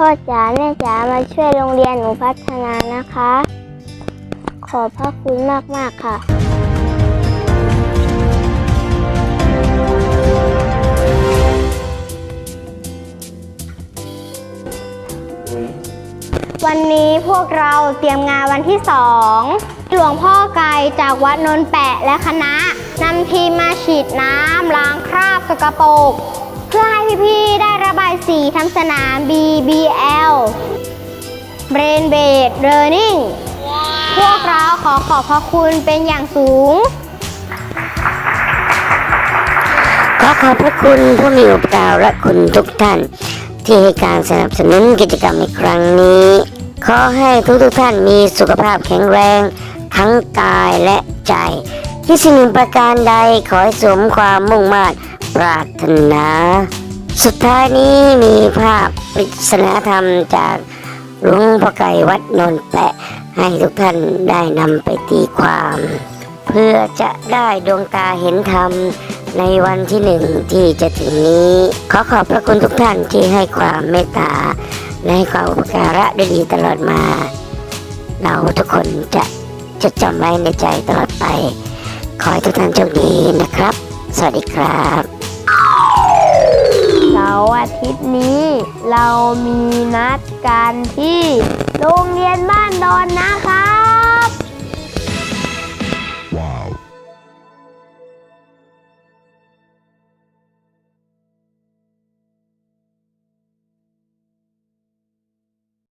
พ่อจ๋าแม่จ๋ามาช่วยโรงเรียนหนูพัฒนานะคะ ขอบพระคุณมาก ๆ ค่ะวันนี้พวกเราเตรียมงานวันที่สองหลวงพ่อไก่จากวัดนนแปะและคณะนำทีมมาฉีดน้ำล้างคราบสกปกเพื่อให้พี่ๆได้ระบายสีทำสนาม BBL Brain Based Learning พวกเราขอขอบพระคุณเป็นอย่างสูง ขอขอบพระคุณผู้มีอุปการและคุณทุกท่าน ที่ให้การสนับสนุนกิจกรรมในครั้งนี้ ขอให้ทุกทุกๆท่านมีสุขภาพแข็งแรง ทั้งกายและใจ ที่สิ่งหนึ่งประการใดขอให้สมความมุ่งมา่ ปรารถนา สุดท้ายนี้มีภาพปริศนาธรรมจากหลวงพ่อไก่วัดนนแปะให้ทุกท่านได้นำไปตีความ เพื่อจะได้ดวงตาเห็นธรรมในวันที่หนึ่งที่จะถึงนี้ ขอขอบพระคุณทุกท่านที่ให้ความเมตตาและให้ความอุปการะด้วยดีตลอดมา เราทุกคนจะจะจำไว้ในใจตลอดไป ขอให้ทุกท่านโชคดีนะครับ สวัสดีครับ ทิตย์นี้ เรามีนัดกันที่โรงเรียนบ้านดอนนะคะ